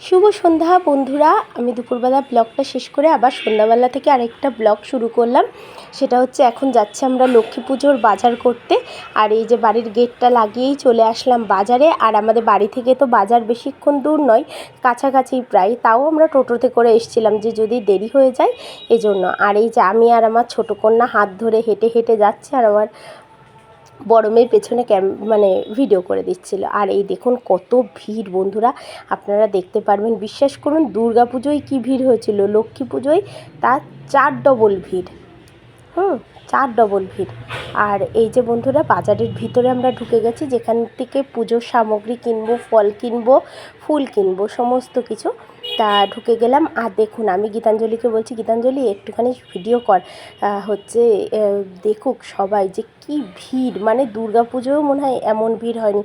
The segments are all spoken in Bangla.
শুভ সন্ধ্যা বন্ধুরা। আমি দুপুরবেলা ব্লগটা শেষ করে আবার সন্ধ্যাবেলা থেকে আরেকটা ব্লগ শুরু করলাম। সেটা হচ্ছে এখন যাচ্ছে আমরা লক্ষ্মী পুজোর বাজার করতে। আর এই যে বাড়ির গেটটা লাগিয়েই চলে আসলাম বাজারে। আর আমাদের বাড়ি থেকে তো বাজার বেশিক্ষণ দূর নয়, কাছাকাছি প্রায়। তাও আমরা টোটোতে করে এসেছিলাম যে যদি দেরি হয়ে যায়, এজন্য। আর এই যে আমি আর আমার ছোটো কন্যা হাত ধরে হেঁটে হেঁটে যাচ্ছে আর আমার বড় মেয়ের পেছনে ক্যাম মানে ভিডিও করে দিচ্ছিল। আর এই দেখুন কত ভিড় বন্ধুরা, আপনারা দেখতে পারবেন। বিশ্বাস করুন, দুর্গা পুজোয় কী ভিড় হয়েছিল, লক্ষ্মী পুজোয় তার চার ডবল ভিড়। হুম, চার ডবল ভিড়। আর এই যে বন্ধুরা, বাজারের ভিতরে আমরা ঢুকে গেছি, যেখান থেকে পুজোর সামগ্রী কিনবো, ফল কিনবো, ফুল কিনবো, সমস্ত কিছু। তা ঢুকে গেলাম। আর দেখুন, আমি গীতাঞ্জলিকে বলছি, গীতাঞ্জলি, একটুখানি ভিডিও কর। হচ্ছে দেখুক সবাই যে কি ভিড়। মানে দুর্গা পুজোও মনে হয় এমন ভিড় হয়নি।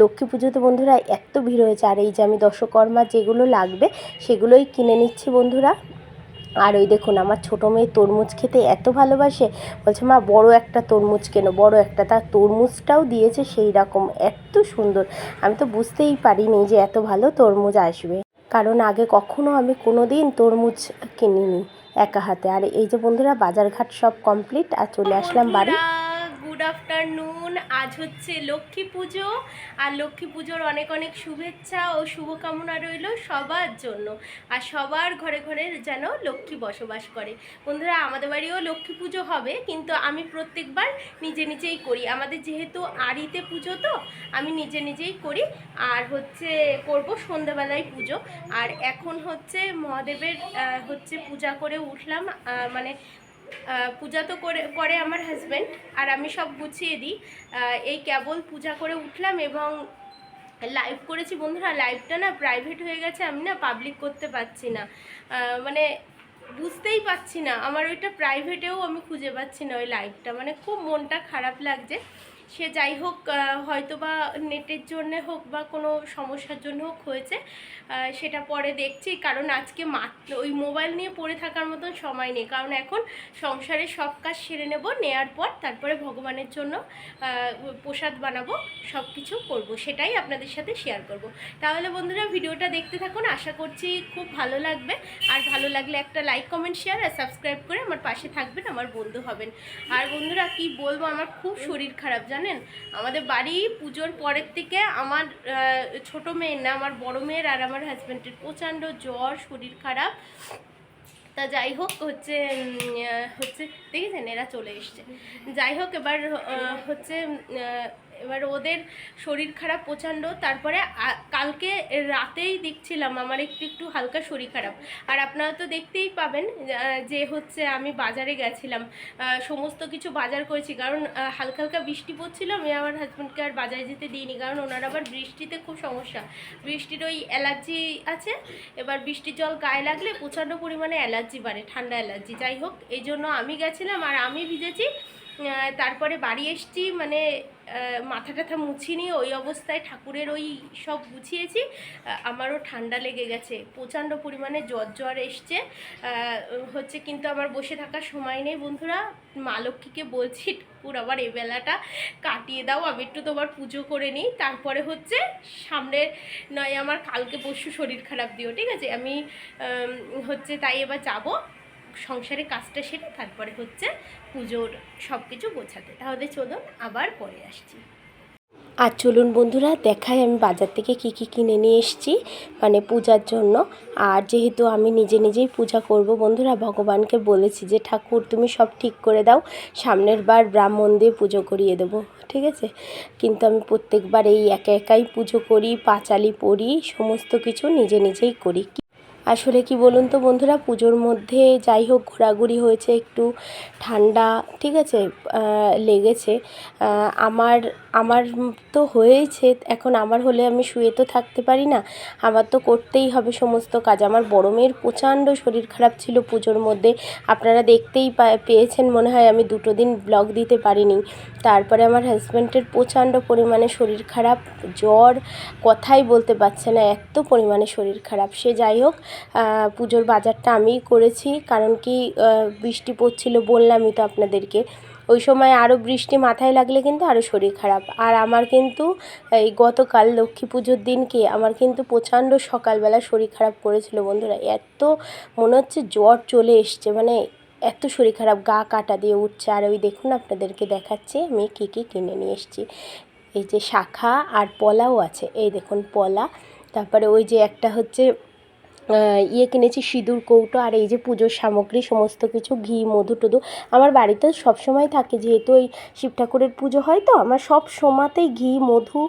লক্ষ্মী পুজোতে বন্ধুরা এত ভিড় হয়েছে। আর এই যে আমি দশকর্মা যেগুলো লাগবে, সেগুলোই কিনে নিচ্ছি বন্ধুরা। আর ওই দেখুন, আমার ছোটো মেয়ে তরমুজ খেতে এত ভালোবাসে। বলছে, মা, বড় একটা তরমুজ কেন, বড় একটা। তার তরমুজটাও দিয়েছে সেই রকম, এত সুন্দর। আমি তো বুঝতেই পারিনি যে এত ভালো তরমুজ আসবে। কারণ আগে কখনো আমি কোনো দিন তরমুজ কিনিনি একা হাতে। আর এই যে বন্ধুরা, বাজারঘাট সব কমপ্লিট আর চলে আসলাম বাড়ি। আফটারনুন, আজ হচ্ছে লক্ষ্মী পুজো, আর লক্ষ্মী পুজোর অনেক অনেক শুভেচ্ছা ও শুভকামনা রইল সবার জন্য, আর সবার ঘরে ঘরে যেন লক্ষ্মী বসবাস করে। বন্ধুরা, আমাদের বাড়িও লক্ষ্মী পুজো হবে, কিন্তু আমি প্রত্যেকবার নিজে নিজেই করি। আমাদের যেহেতু আড়িতে পুজো তো, আমি নিজে নিজেই করি, আর হচ্ছে করব সন্ধ্যাবেলায় পুজো। আর এখন হচ্ছে মহাদেবের হচ্ছে পূজা করে উঠলাম মানে পূজা তো করে করে আমার হাজব্যান্ড আর আমি সব গুছিয়ে দিই। এই কেবল পূজা করে উঠলাম এবং লাইভ করেছি। বন্ধুরা লাইভটা না প্রাইভেট হয়ে গেছে, আমি না পাবলিক করতে পারছি না। মানে বুঝতেই পারছি না। আমার ওইটা প্রাইভেটেও আমি খুঁজে পাচ্ছি না ওই লাইভটা মানে খুব মনটা খারাপ লাগছে। সে যাই হোক হয়তো বা নেটের জন্যে হোক বা কোনো সমস্যার জন্য হোক হয়েছে সেটা পরে দেখছি। কারণ আজকে মাত্র ওই মোবাইল নিয়ে পড়ে থাকার মতন সময় নেই। কারণ এখন সংসারের সব কাজ সেরে নেব, নেয়ার পর তারপরে ভগবানের জন্য প্রসাদ বানাবো সব কিছু করব। সেটাই আপনাদের সাথে শেয়ার করব। তাহলে বন্ধুরা, ভিডিওটা দেখতে থাকুন। আশা করছি খুব ভালো লাগবে। আর ভালো লাগলে একটা লাইক কমেন্ট শেয়ার আর সাবস্ক্রাইব করে আমার পাশে থাকবেন, আমার বন্ধু হবেন। আর বন্ধুরা, কি বলব, আমার খুব শরীর খারাপ। জানেন? আমাদের বাড়ি পুজোর পরের থেকে আমার ছোট মেয়ের না, আমার বড় মেয়ের আর আমার হাজব্যান্ডের প্রচণ্ড জ্বর, শরীর খারাপ। তা যাই হোক, হচ্ছে হচ্ছে, দেখেছেন? এরা চলে এসছে। যাই হোক, এবার হচ্ছে এবার ওদের শরীর খারাপ প্রচণ্ড, তারপরে কালকে রাতেই দেখছিলাম আমার একটু একটু হালকা শরীর খারাপ। আর আপনারা তো দেখতেই পাবেন যে হচ্ছে আমি বাজারে গেছিলাম। সমস্ত কিছু বাজার করেছি, কারণ হালকা হালকা বৃষ্টি পড়ছিল, আমি আমার হাজব্যান্ডকে আর বাজারে যেতে দিইনি, কারণ ওনার আবার বৃষ্টিতে খুব সমস্যা। বৃষ্টির ওই অ্যালার্জি আছে, এবার বৃষ্টির জল গায়ে লাগলে প্রচণ্ড পরিমাণে অ্যালার্জি বাড়ে, ঠান্ডা অ্যালার্জি। যাই হোক, এই জন্য আমি গেছিলাম আর আমি ভিজেছি। তারপরে বাড়ি এসছি মানে মাথা টাথা মুছিনি ওই অবস্থায় ঠাকুরের ওই সব গুছিয়েছি। আমারও ঠান্ডা লেগে গেছে, প্রচণ্ড পরিমাণে জ্বর জ্বর এসছে। হচ্ছে কিন্তু আমার বসে থাকার সময় নেই বন্ধুরা, মা লক্ষ্মীকে বলছি, ঠাকুর আবার এই বেলাটা কাটিয়ে দাও, আমি একটু তোমার পুজো করে নিই। তারপরে হচ্ছে সামনের নয়, আমার কালকে পরশু শরীর খারাপ দিও, ঠিক আছে? আমি হচ্ছে তাই এবার যাব। সংসারে কাজটা সেরে তারপরে হচ্ছে পুজোর সব কিছু গোছাতে। তাহলে চলুন আবার পরে আসছি। আর চলুন বন্ধুরা, দেখাই আমি বাজার থেকে কি কি কিনে নিয়ে এসেছি মানে পূজার জন্য। আর যেহেতু আমি নিজে নিজেই পূজা করব, বন্ধুরা, ভগবানকে বলেছি যে, ঠাকুর, তুমি সব ঠিক করে দাও, সামনের বার ব্রাহ্মণ দিয়ে পুজো করিয়ে দেবো। ঠিক আছে? কিন্তু আমি প্রত্যেকবার এই একা একাই পুজো করি, পাঁচালি পড়ি সমস্ত কিছু নিজে নিজেই করি। আসলে কি বলুন তো বন্ধুরা, পুজোর মধ্যে যাই হোক ঘোরাঘুরি হয়েছে, একটু ঠান্ডা, ঠিক আছে লেগেছে। আমার আমার তো হয়েছে, এখন আমার হলে আমি শুয়ে তো থাকতে পারি না। আমার তো করতেই হবে সমস্ত কাজ। আমার বড় মেয়ের প্রচণ্ড শরীর খারাপ ছিল পুজোর মধ্যে। আপনারা দেখতেই পেয়েছেন মনে হয় আমি দুটো দিন ব্লগ দিতে পারিনি। তারপরে আমার হাজব্যান্ডের প্রচণ্ড পরিমাণে শরীর খারাপ, জ্বর, কথাই বলতে পারছে না, এত পরিমাণে শরীর খারাপ। সে যাই হোক পুজোর বাজারটা আমিই করেছি, কারণ কি বৃষ্টি পড়ছিল বললামই তো আপনাদেরকে। ওই সময় আরও বৃষ্টি মাথায় লাগলে কিন্তু আরও শরীর খারাপ। আর আমার কিন্তু এই গতকাল লক্ষ্মী পুজোর দিনকে আমার কিন্তু প্রচণ্ড সকালবেলা শরীর খারাপ করেছিল বন্ধুরা। এত মনে হচ্ছে জ্বর চলে এসছে মানে এত শরীর খারাপ, গা কাটা দিয়ে উঠছে। আর ওই দেখুন আপনাদেরকে দেখাচ্ছি, আমি কী কী কিনে নিয়ে এসেছি। এই যে শাখা আর পলাও আছে, এই দেখুন পলা। তারপরে ওই যে একটা হচ্ছে ইয়ে কিনেছি, সিঁদুর, কৌটো আর এই যে পুজোর সামগ্রী, সমস্ত কিছু, ঘি, মধু টধু। আমার বাড়িতে সবসময় থাকে, যেহেতু ওই শিব ঠাকুরের পুজো হয় তো, আমার সব সময়তেই ঘি, মধু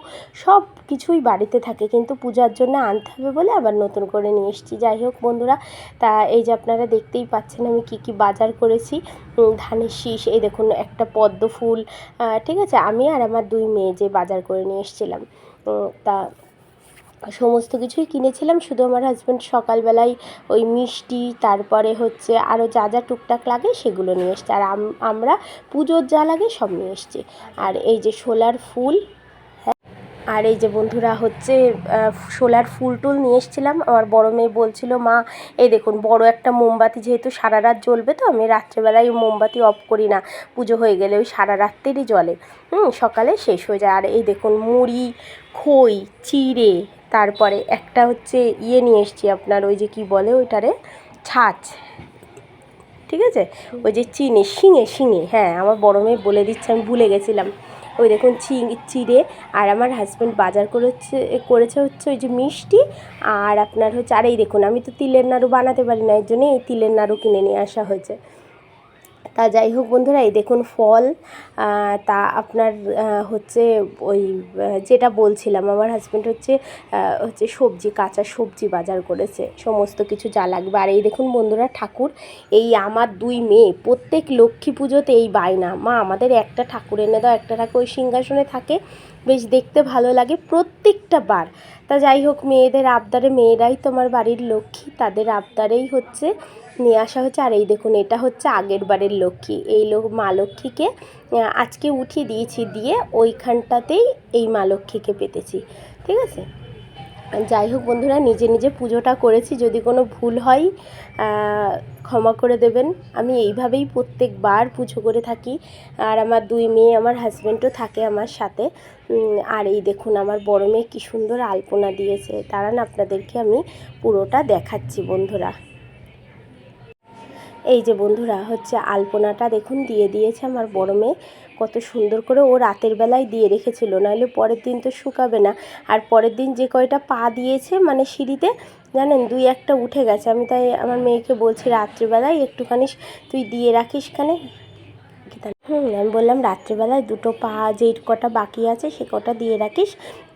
সব কিছুই বাড়িতে থাকে। কিন্তু পূজার জন্য আনতে হবে বলে আবার নতুন করে নিয়ে এসেছি। যাই হোক বন্ধুরা, তা এই যে আপনারা দেখতেই পাচ্ছেন আমি কি কি বাজার করেছি। ধানের শীষ, এই দেখুন একটা পদ্ম ফুল ঠিক আছে? আমি আর আমার দুই মেয়ে যে বাজার করে নিয়ে এসেছিলাম। তা সমস্ত কিছুই কিনেছিলাম। শুধু আমার হাজব্যান্ড সকালবেলায় ওই মিষ্টি তারপরে হচ্ছে আরও যা যা টুকটাক লাগে সেগুলো নিয়ে এসছে। আর আম- আমরা পুজোর যা লাগে সব নিয়ে এসছি। আর এই যে শোলার ফুল হ্যাঁ, আর এই যে বন্ধুরা হচ্ছে শোলার ফুল টুল নিয়ে এসেছিলাম। আমার বড় মেয়ে বলছিল মা এই দেখুন বড় একটা মোমবাতি যেহেতু সারা রাত জ্বলবে তো আমি রাত্রেবেলায় মোমবাতি অফ করি না। পুজো হয়ে গেলে ওই সারা রাত্রেরই জ্বলে। হুম সকালে শেষ হয়ে যায়। আর এই দেখুন মুড়ি খই চিড়ে তারপরে একটা হচ্ছে ইয়ে নিয়ে এসেছি আপনার, ওই যে কি বলে ওইটারে? ছাঁচ। ঠিক আছে? ওই যে চিনে, শিঙে শিঙে। হ্যাঁ আমার বড় মেয়ে বলে দিচ্ছে, আমি ভুলে গেছিলাম। ওই দেখুন চিড়ে আর আমার হাজব্যান্ড বাজার করেছে করেছে হচ্ছে ওই যে মিষ্টি আর আপনার হচ্ছে, আর এই দেখুন, আমি তো তিলের নাড়ু বানাতে পারি না, এর জন্য এই তিলের নাড়ু কিনে নিয়ে আসা হয়েছে। তা যাই হোক বন্ধুরা, এই দেখুন ফল তা আপনার হচ্ছে ওই যেটা বলছিলাম, আমার হাজব্যান্ড হচ্ছে হচ্ছে সবজি, কাঁচা সবজি বাজার করেছে। সমস্ত কিছু যা লাগবে। আর এই দেখুন বন্ধুরা, ঠাকুর, এই আমার দুই মেয়ে, প্রত্যেক লক্ষ্মী পুজোতে এই বায়না। মা, আমাদের একটা ঠাকুর এনে দাও, একটা ঠাকুর ওই সিংহাসনে থাকে, বেশ দেখতে ভালো লাগে প্রত্যেকটা বার। তা যাই হোক, মেয়েদের আবদারে, মেয়েরাই তোমার বাড়ির লক্ষ্মী, তাদের আবদারেই হচ্ছে নিয়ে আসা হচ্ছে। আর এই দেখুন, এটা হচ্ছে আগের বারের লক্ষ্মী। এই লোক মা লক্ষ্মীকে আজকে উঠিয়ে দিয়েছি দিয়ে ওইখানটাতেই এই মা লক্ষ্মীকে পেতেছি। ঠিক আছে? যাই হোক বন্ধুরা, নিজে নিজে পুজোটা করেছি। যদি কোনো ভুল হয় ক্ষমা করে দেবেন। আমি এইভাবেই প্রত্যেকবার পুজো করে থাকি। আর আমার দুই মেয়ে, আমার হাজব্যান্ডও থাকে আমার সাথে। আর এই দেখুন, আমার বড় মেয়ে কী সুন্দর আলপনা দিয়েছে। দাঁড়ান, আপনাদেরকে আমি পুরোটা দেখাচ্ছি বন্ধুরা। এই যে বন্ধুরা, হচ্ছে আলপনাটা দেখুন, দিয়ে দিয়েছে আমার বড় মেয়ে। কত সুন্দর করে ও রাতের বেলায় দিয়ে রেখেছিল, নাহলে পরের দিন তো শুকাবে না। আর পরের দিন যে কয়টা পা দিয়েছে মানে সিঁড়িতে, জানেন, দুই একটা উঠে গেছে। আমি তাই আমার মেয়েকে বলছি, রাত্রিবেলায় একটুখানি তুই দিয়ে রাখিস খানে? হুম, আমি বললাম রাত্রিবেলায় দুটো পা যেই কটা বাকি আছে সে কটা দিয়ে রাখিস।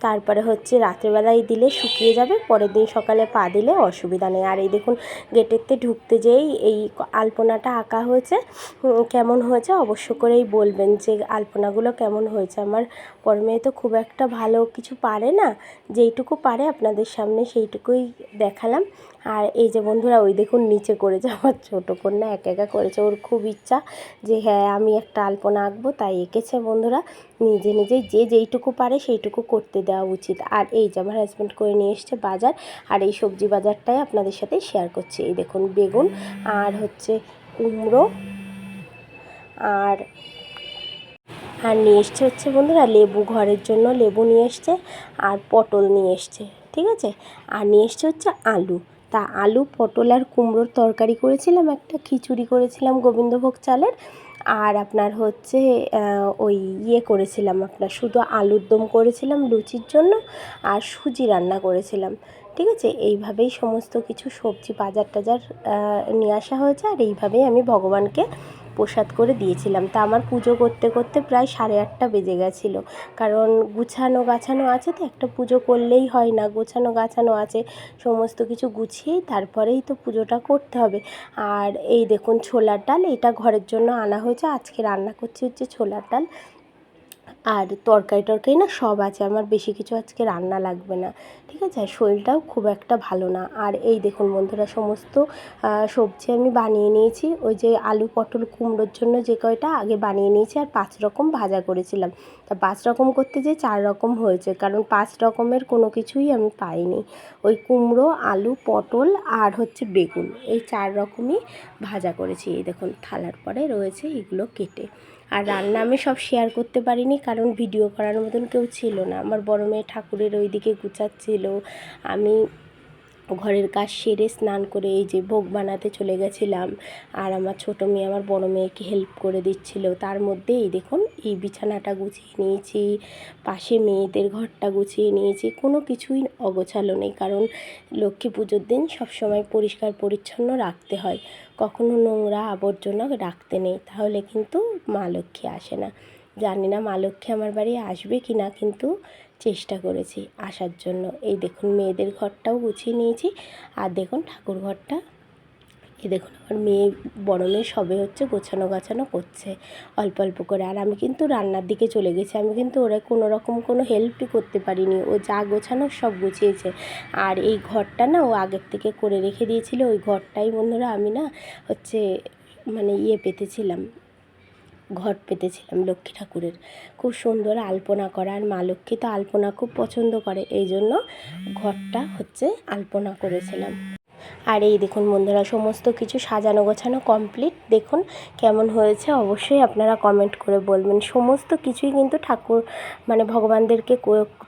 তারপরে হচ্ছে রাত্রিবেলায় দিলে শুকিয়ে যাবে, পরের দিন সকালে পা দিলে অসুবিধা নেই। আর এই দেখুন গেটেরতে ঢুকতে যেই এই আলপনাটা আঁকা হয়েছে কেমন হয়েছে অবশ্য করেই বলবেন যে আলপনাগুলো কেমন হয়েছে। আমার বড় মেয়ে তো খুব একটা ভালো কিছু পারে না, যেইটুকু পারে আপনাদের সামনে সেইটুকুই দেখালাম। আর এই যে বন্ধুরা, ওই দেখুন নিচে করেছে আমার ছোটো কন্যা, একা একা করেছে। ওর খুব ইচ্ছা যে হ্যাঁ আমি একটা আলপনা আঁকবো, তাই এঁকেছে বন্ধুরা। নিজে নিজেই যে যেইটুকু পারে সেইটুকু করতে দেওয়া উচিত। আর এই যে আমার হাজব্যান্ড করে নিয়ে এসছে বাজার, আর এই সবজি বাজারটাই আপনাদের সাথে শেয়ার করছি। এই দেখুন, বেগুন, আর হচ্ছে কুমড়ো, আর আর নিয়ে এসছে হচ্ছে বন্ধুরা, লেবু ঘরের জন্য লেবু নিয়ে এসছে, আর পটল নিয়ে এসছে, ঠিক আছে? আর নিয়ে এসছে হচ্ছে আলু। তা আলু, পটল আর কুমড়োর তরকারি করেছিলাম, একটা খিচুড়ি করেছিলাম গোবিন্দভোগ চালের। আর আপনার হচ্ছে ওই ইয়ে করেছিলাম আপনার, শুধু আলুর দম করেছিলাম লুচির জন্য আর সুজি রান্না করেছিলাম। ঠিক আছে? এইভাবেই সমস্ত কিছু সবজি বাজার টাজার নিয়ে আসা হয়েছে আর এইভাবেই আমি ভগবানকে প্রসাদ করে দিয়েছিলাম। তা আমার পুজো করতে করতে প্রায় সাড়ে আটটা বেজে গেছিল। কারণ গুছানো গাছানো আছে তো, একটা পুজো করলেই হয় না। গোছানো গাছানো আছে, সমস্ত কিছু গুছিয়েই তারপরেই তো পুজোটা করতে হবে। আর এই দেখুন ছোলার ডাল, এটা ঘরের জন্য আনা হয়েছে। আজকে রান্না করছি হচ্ছে ছোলার ডাল। আর তরকারি টরকারি না সব আছে। আমার বেশি কিছু আজকে রান্না লাগবে না। ঠিক আছে? আর শরীরটাও খুব একটা ভালো না। আর এই দেখুন বন্ধুরা, সমস্ত সবজি আমি বানিয়ে নিয়েছি। ওই যে আলু পটল কুমড়োর জন্য যে কয়টা আগে বানিয়ে নিয়েছি আর পাঁচ রকম ভাজা করেছিলাম। তা পাঁচ রকম করতে যে চার রকম হয়েছে। কারণ পাঁচ রকমের কোনো কিছুই আমি পাইনি। ওই কুমড়ো, আলু, পটল আর হচ্ছে বেগুন। এই চার রকমই ভাজা করেছি। এই দেখুন, থালার পরে রয়েছে এগুলো কেটে। আর রান্না আমি সব শেয়ার করতে পারিনি কারণ ভিডিও করার মতন কেউ ছিল না। আমার বড় মেয়ে ঠাকুরের ওইদিকে গুছাচ্ছিল আমি ঘরের কাজ সেরে স্নান করে এই যে ভোগ বানাতে চলে গেছিলাম। আর আমার ছোটো মেয়ে আমার বড় মেয়েকে হেল্প করে দিচ্ছিল। তার মধ্যে এই দেখুন এই বিছানাটা গুছিয়ে নিয়েছি, পাশে মেয়েদের ঘরটা গুছিয়ে নিয়েছি। কোনো কিছুই অগোছালো নেই, কারণ লক্ষ্মী পুজোর দিন সবসময় পরিষ্কার পরিচ্ছন্ন রাখতে হয়। কখনো নোংরা আবর্জনা রাখতে নেই, তাহলে কিন্তু মা লক্ষ্মী আসে না। জানি না মা লক্ষ্মী আমার বাড়ি আসবে কি না কিন্তু চেষ্টা করেছি আসার জন্য। এই দেখুন, মেয়েদের ঘরটাও গুছিয়ে নিয়েছি। আর দেখুন, ঠাকুর ঘরটা। এ দেখুন, আমার মেয়ে বড় মেয়ে সবে হচ্ছে গোছানো গাছানো করছে অল্প অল্প করে। আর আমি কিন্তু রান্নার দিকে চলে গেছি। আমি কিন্তু ওরা কোনো রকম কোনো হেল্পই করতে পারিনি। ও যা গোছানো সব গুছিয়েছে। আর এই ঘরটা না ও আগের থেকে করে রেখে দিয়েছিল। ওই ঘরটাই বন্ধুরা আমি না হচ্ছে মানে ইয়ে পেতেছিলাম। ঘট পেতেছিলাম লক্ষ্মী ঠাকুরের। খুব সুন্দর আলপনা করা আর মা লক্ষ্মী তো আলপনা খুব পছন্দ করে এই জন্য ঘরটা হচ্ছে আলপনা করেছিলাম। আর এই দেখুন বন্ধুরা, সমস্ত কিছু সাজানো গোছানো কমপ্লিট দেখুন কেমন হয়েছে, অবশ্যই আপনারা কমেন্ট করে বলবেন। সমস্ত কিছুই কিন্তু ঠাকুর মানে ভগবানদেরকে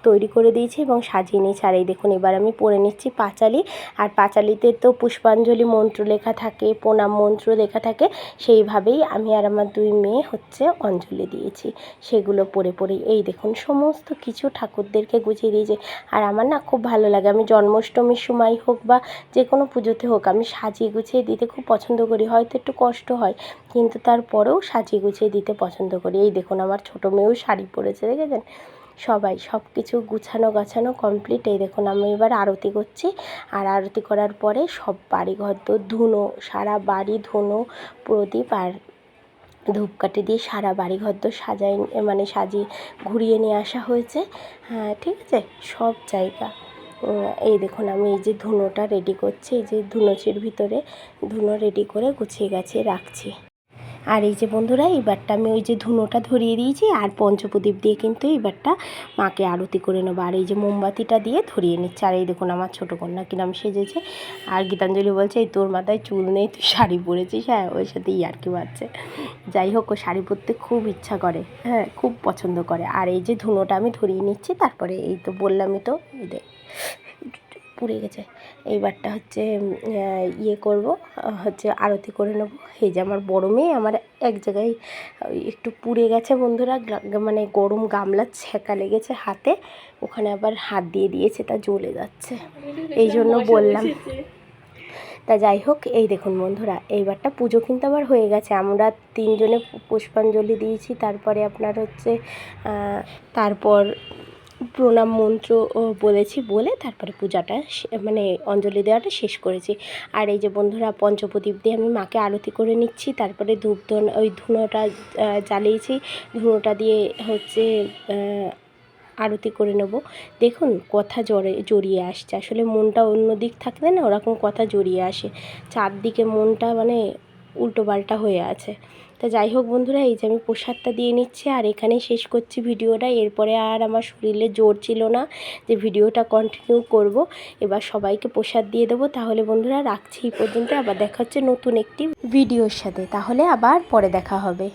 তৈরি করে দিয়েছি এবং সাজিয়ে নিয়েছি। আর এই দেখুন, এবার আমি পরে নিচ্ছি পাঁচালি। আর পাঁচালিতে তো পুষ্পাঞ্জলি মন্ত্র লেখা থাকে, প্রণাম মন্ত্র লেখা থাকে, সেইভাবেই আমি আর আমার দুই মেয়ে হচ্ছে অঞ্জলি দিয়েছি। সেগুলো পড়ে পড়ে এই দেখুন সমস্ত কিছু ঠাকুরদেরকে গুছিয়ে দিয়েছি। আর আমার না খুব ভালো লাগে, আমি জন্মাষ্টমীর সময় হোক বা যে কোনো পুজোতে হোক, আমি সাজিয়ে গুছিয়ে দিতে খুব পছন্দ করি। হয়তো একটু কষ্ট হয়, কিন্তু তারপরেও সাজিয়ে গুছিয়ে দিতে পছন্দ করি। এই দেখুন, আমার ছোটো মেয়েও শাড়ি পরেছে, দেখেছেন? সবাই সব কিছু গুছানো গাছানো কমপ্লিট এই দেখুন, আমি এবার আরতি করছি। আর আরতি করার পরে সব বাড়ি ঘর তো ধুনো, সারা বাড়ি ধুনো, প্রদীপ আর ধূপকাঠি দিয়ে সারা বাড়ি ঘর তো সাজাই মানে সাজিয়ে, ঘুরিয়ে নিয়ে আসা হয়েছে। হ্যাঁ ঠিক আছে? সব জায়গা। এই দেখুন, আমি এই যে ধুনোটা রেডি করছি, এই যে ধুনোচির ভিতরে ধুনো রেডি করে গুছিয়ে গাছিয়ে রাখছি। আর এই যে বন্ধুরা, এইবারটা আমি ওই যে ধুনোটা ধরিয়ে দিয়েছি, আর পঞ্চপ্রদীপ দিয়ে কিন্তু এইবারটা মাকে আরতি করে নেব। আর এই যে মোমবাতিটা দিয়ে ধরিয়ে নিচ্ছে। আর এই দেখুন, আমার ছোটো কন্যা কিরাম সেজেছে। আর গীতাঞ্জলি বলছে, এই তোর মাথায় চুল নেই, তুই শাড়ি পরেছিস। হ্যাঁ ওর সাথে ইয়ার্কি মারছে। যাই হোক, ও শাড়ি পরতে খুব ইচ্ছা করে হ্যাঁ খুব পছন্দ করে। আর এই যে ধুনোটা আমি ধরিয়ে নিচ্ছি, তারপরে এই তো বললামই তো, এই দেখ। পুড়ে গেছে। এইবারটা হচ্ছে ইয়ে করব, হচ্ছে আরতি করে নেব। এই যে আমার বড় মেয়ে, আমার এক জায়গায় একটু পুড়ে গেছে বন্ধুরা মানে গরম গামলা ছ্যাঁকা লেগেছে হাতে, ওখানে আবার হাত দিয়ে দিয়েছে, তা জ্বলে যাচ্ছে। এই জন্য বললাম। তা যাই হোক, এই দেখুন বন্ধুরা, এইবারটা পুজো কিন্তু আবার হয়ে গেছে। আমরা তিনজনে পুষ্পাঞ্জলি দিয়েছি, তারপরে আপনার হচ্ছে তারপর প্রণাম মন্ত্র বলেছি, বলে তারপরে পূজাটা মানে অঞ্জলি দেওয়াটা শেষ করেছি। আর এই যে বন্ধুরা, পঞ্চপ্রদীপ দিয়ে আমি মাকে আরতি করে নিচ্ছি, তারপরে ধূপ ধন ওই ধুনোটা জ্বালিয়েছি। ধুনোটা দিয়ে হচ্ছে আরতি করে নেব। দেখুন, কথা জড়ে, জড়িয়ে আসছে। আসলে মনটা অন্য দিক থাকলে না, ওরকম কথা জড়িয়ে আসে। চারদিকে মনটা মানে উল্টো পাল্টা হয়ে আছে। তা যাই হোক বন্ধুরা, এই যে আমি প্রসাদটা দিয়ে নিচ্ছি আর এখানে শেষ করছি ভিডিওটা। এরপরে আর আমার শরীরে জোর ছিল না যে ভিডিওটা কন্টিনিউ করব। এবার সবাইকে প্রসাদ দিয়ে দেবো। তাহলে বন্ধুরা, রাখছি এই পর্যন্ত। আবার দেখা হচ্ছে নতুন একটি ভিডিওর সাথে। তাহলে আবার পরে দেখা হবে।